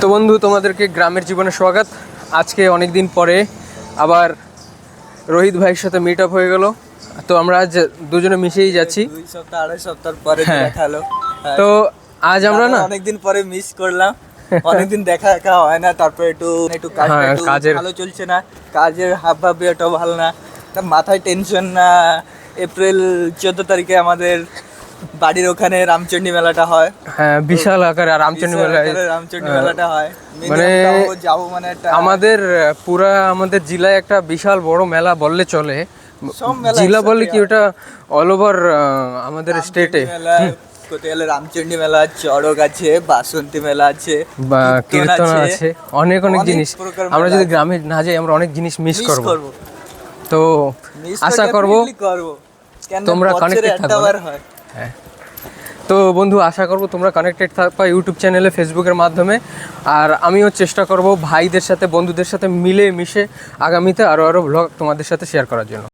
তো বন্ধু তোমাদেরকে গ্রামের জীবনে স্বাগত। আজকে অনেক দিন পরে আবার রোহিত ভাইয়ের সাথে মিট আপ হয়ে গেল। তো আমরা আজ দুজনে মিশেই যাচ্ছি। দুই সপ্তাহ আড়াই সপ্তাহ পরে হ্যাঁ। দেখা হলো। তো আজ আমরা না অনেকদিন পরে মিস করলাম। অনেকদিন দেখা দেখা হয় না তারপরে একটু হ্যাঁ, একটু কাজের- ভালো চলছে না। কাজের হাব ভাব এটাও ভালো না। তা মাথায় টেনশন না। এপ্রিল চোদ্দ তারিখে আমাদের বাড়ির ওখানে রামচন্ডী মেলাটা হয়। হ্যাঁ বিশাল আকারে রামচন্ডী মেলায় রামচন্ডী মেলাটা হয়। মানে যাব মানে আমাদের পুরা আমাদের জেলায় একটা বিশাল বড় মেলা বললে চলে। জেলা বললে কি ওটা অল ওভার আমাদের স্টেটে মেলা কোথায় গেলে রামচন্ডী মেলা চড়ক আছে বাসন্তী মেলা আছে বা কীর্তন আছে। অনেক অনেক জিনিস। আমরা যদি গ্রামে না যাই আমরা অনেক জিনিস মিস করব। তো আশা করব করব। তোমরা একটা থাকবে। হ্যাঁ। তো বন্ধু, আশা করব তোমরা কানেক্টেড থাকবা ইউটিউব চ্যানেলে ফেসবুকের মাধ্যমে। আর আমিও চেষ্টা করব ভাইদের সাথে, বন্ধুদের সাথে মিলে মিশে আগামীতে আরও আরও ব্লগ তোমাদের সাথে শেয়ার করার জন্য।